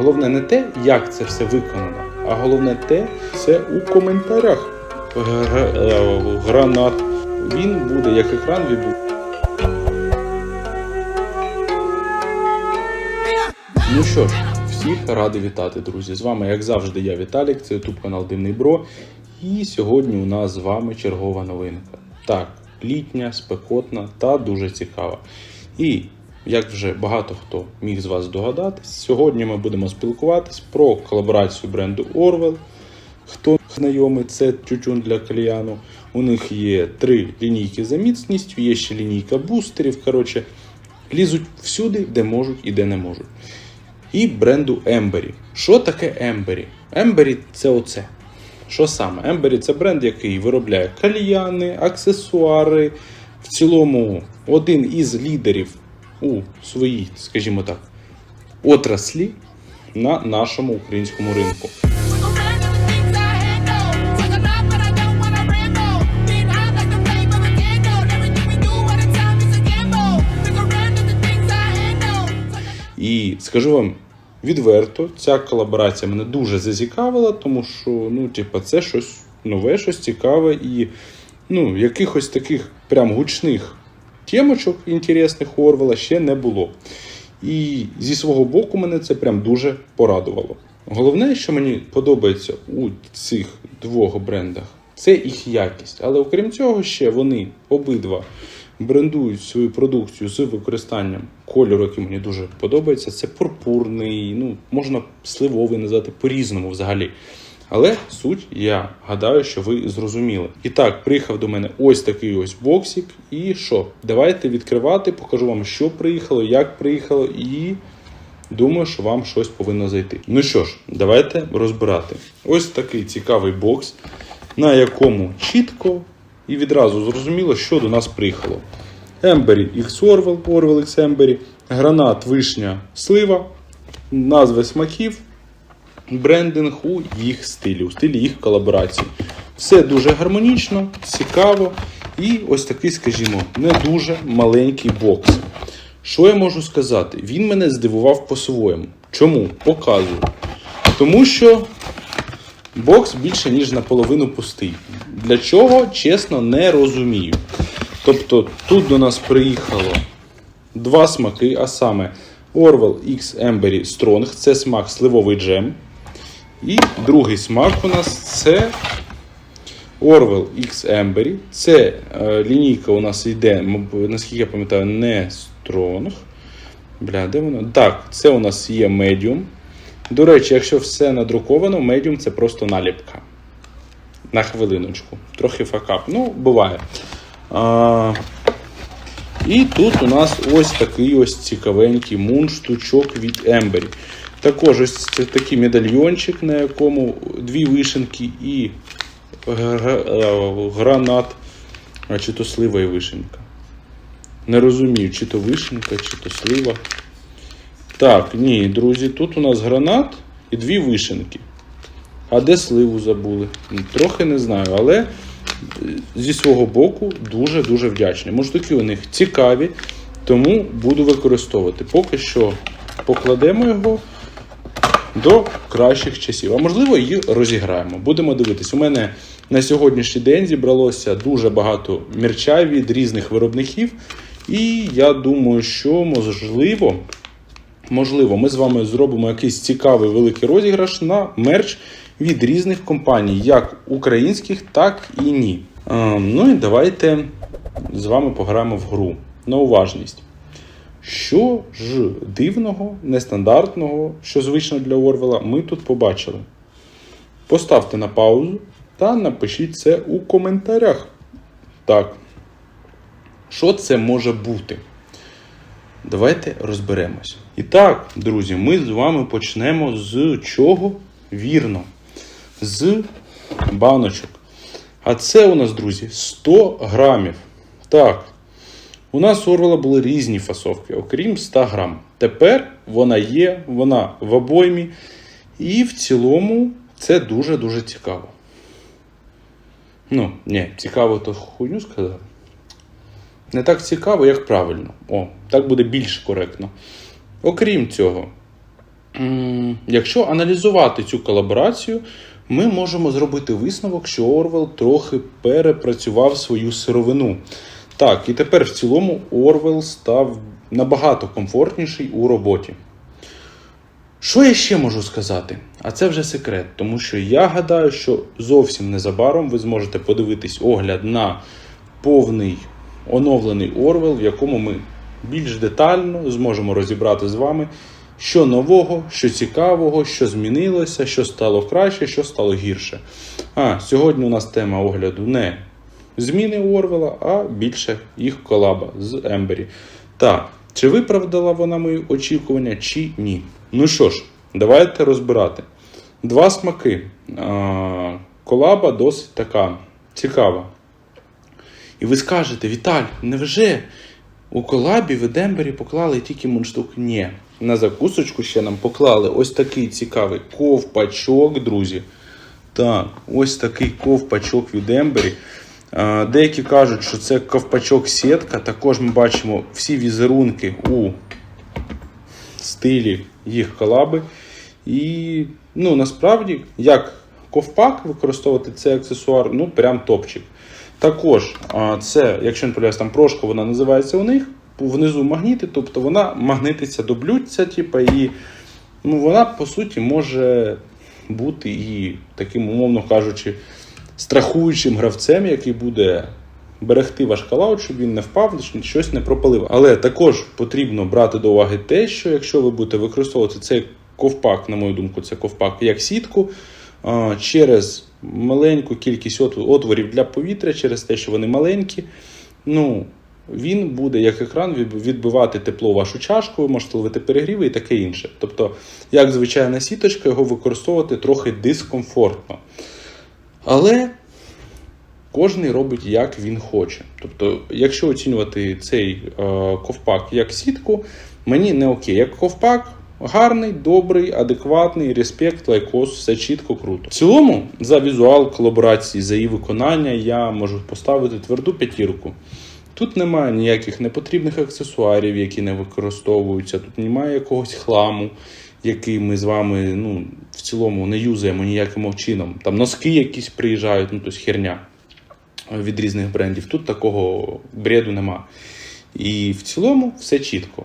Головне не те, як це все виконано, а головне те, це у коментарях. Гранат. Він буде як екран від Ну що ж, всіх радий вітати, друзі. З вами, як завжди, я Віталік, це YouTube канал Дивний Бро. І сьогодні у нас з вами чергова новинка. Так, літня, спекотна та дуже цікава. І як вже багато хто міг з вас здогадатись, сьогодні ми будемо спілкуватись про колаборацію бренду Orwell. Хто знайомий, це тютюн для кальяну. У них є три лінійки за міцністю, є ще лінійка бустерів. Коротше, лізуть всюди, де можуть і де не можуть. І бренду Ембері. Що таке Ембері? Ембері це оце. Що саме? Ембері це бренд, який виробляє кальяни, аксесуари. В цілому один із лідерів у своїй, скажімо так, отраслі на нашому українському ринку. І скажу вам відверто, ця колаборація мене дуже зацікавила, тому що ну, типа, це щось нове, щось цікаве і ну, якихось таких прям гучних темочок інтересних у Орвела ще не було. І зі свого боку мене це прям дуже порадувало. Головне, що мені подобається у цих двох брендах, це їх якість. Але окрім цього, ще вони обидва брендують свою продукцію з використанням кольору, який мені дуже подобається. Це пурпурний, ну можна сливовий назвати по-різному взагалі. Але суть, я гадаю, що ви зрозуміли. І так, приїхав до мене ось такий ось боксик. І що? Давайте відкривати, покажу вам, що приїхало, як приїхало, і думаю, що вам щось повинно зайти. Ну що ж, давайте розбирати. Ось такий цікавий бокс, на якому чітко і відразу зрозуміло, що до нас приїхало. Ембері X Orwell, Orwell Embury, гранат, вишня, слива, назви смаків, брендинг у їх стилі, у стилі їх колаборації. Все дуже гармонічно, цікаво і ось такий, скажімо, не дуже маленький бокс. Що я можу сказати? Він мене здивував по-своєму. Чому? Показую. Тому що бокс більше, ніж наполовину пустий. Для чого, чесно, не розумію. Тобто тут до нас приїхало два смаки, а саме Orwell X Embury Strong, це смак сливовий джем. І другий смак у нас це Orwell X Embury. Це е, лінійка у нас йде, наскільки я пам'ятаю, не Strong. Бля, де воно? Так, це у нас є Medium. До речі, якщо все надруковано, Medium це просто наліпка. На хвилиночку. Трохи факап. Ну, буває. А, і тут у нас ось такий ось цікавенький мундштучок від Ембері. Також ось такий медальйончик, на якому дві вишенки і е, гранат, а чи то слива і вишенька. Не розумію, чи то вишенька, чи то слива. Так, ні, друзі, тут у нас гранат і дві вишенки. А де сливу забули? Трохи не знаю, але е, зі свого боку дуже-дуже вдячний. Муштуки у них цікаві, тому буду використовувати. Поки що покладемо його до кращих часів. А можливо, її розіграємо. Будемо дивитись. У мене на сьогоднішній день зібралося дуже багато мерча від різних виробників. І я думаю, що можливо. Можливо, ми з вами зробимо якийсь цікавий великий розіграш на мерч від різних компаній, як українських, так і ні. Е, Ну і давайте з вами пограємо в гру на уважність. Що ж дивного, нестандартного, що звично для Орвела, ми тут побачили. Поставте на паузу та напишіть це у коментарях. Так. Що це може бути? Давайте розберемось. І так, друзі, ми з вами почнемо з чого? Вірно. З баночок. А це у нас, друзі, 100 грамів. Так. У нас у Орвела були різні фасовки, окрім 100 грам. Тепер вона є, вона в обоймі. І в цілому це дуже-дуже цікаво. Ну, ні, цікаво, то хуйню сказав. Не так цікаво, як правильно. О, так буде більш коректно. Окрім цього, якщо аналізувати цю колаборацію, ми можемо зробити висновок, що Орвел трохи перепрацював свою сировину. Так, і тепер в цілому Орвел став набагато комфортніший у роботі. Що я ще можу сказати? А це вже секрет, тому що я гадаю, що зовсім незабаром ви зможете подивитись огляд на повний оновлений Орвел, в якому ми більш детально зможемо розібрати з вами, що нового, що цікавого, що змінилося, що стало краще, що стало гірше. А сьогодні у нас тема огляду не зміни Орвела, а більше їх колаба з Ембері. Так, чи виправдала вона мої очікування, чи ні? Ну що ж, давайте розбирати. Два смаки. А, колаба досить така цікава. І ви скажете, Віталь, невже у колабі в Едембері поклали тільки мундштук? Ні. На закусочку ще нам поклали ось такий цікавий ковпачок, друзі. Так, ось такий ковпачок від Ембері. А, Деякі кажуть, що це ковпачок сітка. Також ми бачимо всі візерунки у стилі їх колаби. І ну, насправді, як ковпак використовувати цей аксесуар, ну прям топчик. Також це, якщо не там прошка, вона називається у них. Внизу магніти, тобто вона магнититься до блюдця, типу, і ну, вона, по суті, може бути і таким, умовно кажучи, страхуючим гравцем, який буде берегти ваш калаут, щоб він не впав, щось не пропалив. Але також потрібно брати до уваги те, що якщо ви будете використовувати цей ковпак, на мою думку, це ковпак як сітку, через маленьку кількість отворів для повітря, через те, що вони маленькі, ну, він буде як екран відбивати тепло у вашу чашку, ви можете ловити перегріви і таке інше. Тобто, як звичайна сіточка, його використовувати трохи дискомфортно. Але кожен робить як він хоче. Тобто, якщо оцінювати цей е, ковпак як сітку, мені не окей. Як ковпак гарний, добрий, адекватний, респект, лайкос, все чітко, круто. В цілому, за візуал колаборації, за її виконання, я можу поставити тверду п'ятірку. Тут немає ніяких непотрібних аксесуарів, які не використовуються, тут немає якогось хламу, який ми з вами ну, в цілому не юзаємо ніяким чином. Там носки якісь приїжджають, ну тобто херня від різних брендів. Тут такого бреду нема. І в цілому все чітко.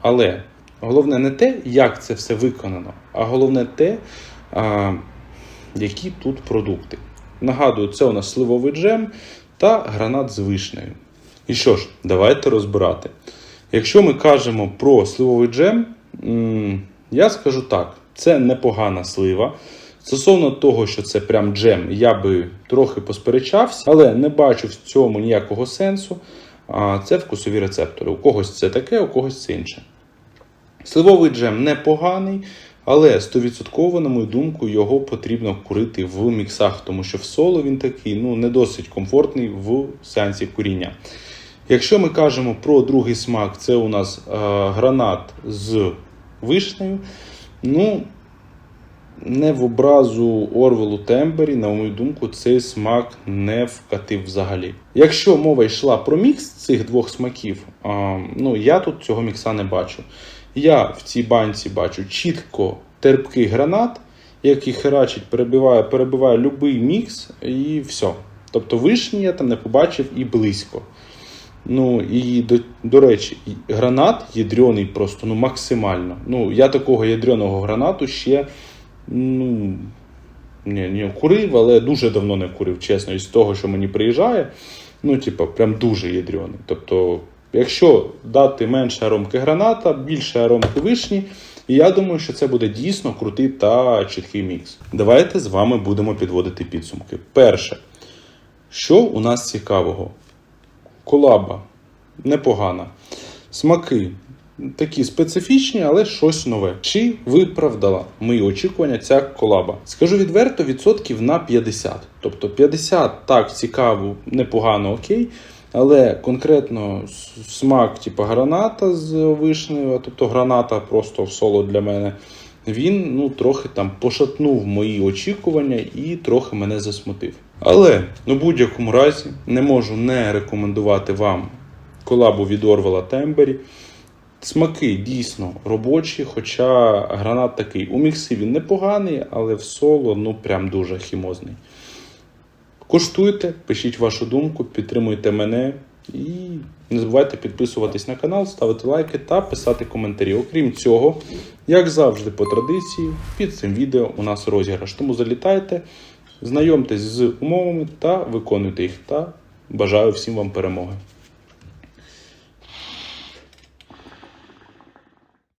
Але головне не те, як це все виконано, а головне те, а, які тут продукти. Нагадую, це у нас сливовий джем та гранат з вишнею. І що ж, давайте розбирати. Якщо ми кажемо про сливовий джем, я скажу так: це непогана слива. Стосовно того, що це прям джем, я би трохи посперечався, але не бачу в цьому ніякого сенсу. Це вкусові рецептори. У когось це таке, у когось це інше. Сливовий джем непоганий, але 100%, на мою думку, його потрібно курити в міксах, тому що в соло він такий ну, не досить комфортний в сеансі куріння. Якщо ми кажемо про другий смак, це у нас е, гранат з вишнею. Ну, не в образу Орвелу Тембері, на мою думку, цей смак не вкатив взагалі. Якщо мова йшла про мікс цих двох смаків, а, ну я тут цього мікса не бачу. Я в цій банці бачу чітко терпкий гранат, який херачить, перебиває, перебиває будь-який мікс, і все. Тобто вишні я там не побачив і близько. Ну і до, до речі, гранат ядрений просто ну максимально. Ну, я такого ядреного гранату ще ну, не, не курив, але дуже давно не курив, чесно, із того, що мені приїжджає. Ну, типа, прям дуже ядрений. Тобто, якщо дати менше аромки граната, більше аромки вишні, і я думаю, що це буде дійсно крутий та чіткий мікс. Давайте з вами будемо підводити підсумки. Перше, що у нас цікавого? Колаба непогана. Смаки такі специфічні, але щось нове. Чи виправдала мої очікування ця колаба? Скажу відверто, відсотків на 50. Тобто 50 так цікаво, непогано, окей. Але конкретно смак, типу граната з вишнею, тобто граната просто в соло для мене. Він ну трохи там пошатнув мої очікування і трохи мене засмутив. Але ну, будь-якому разі не можу не рекомендувати вам колабу від Орвела Тембері. Смаки дійсно робочі, хоча гранат такий. У міксі він непоганий, але в соло ну прям дуже хімозний. Куштуйте, пишіть вашу думку, підтримуйте мене і не забувайте підписуватись на канал, ставити лайки та писати коментарі. Окрім цього, як завжди, по традиції, під цим відео у нас розіграш. Тому залітайте, знайомтесь з умовами та виконуйте їх. Та бажаю всім вам перемоги.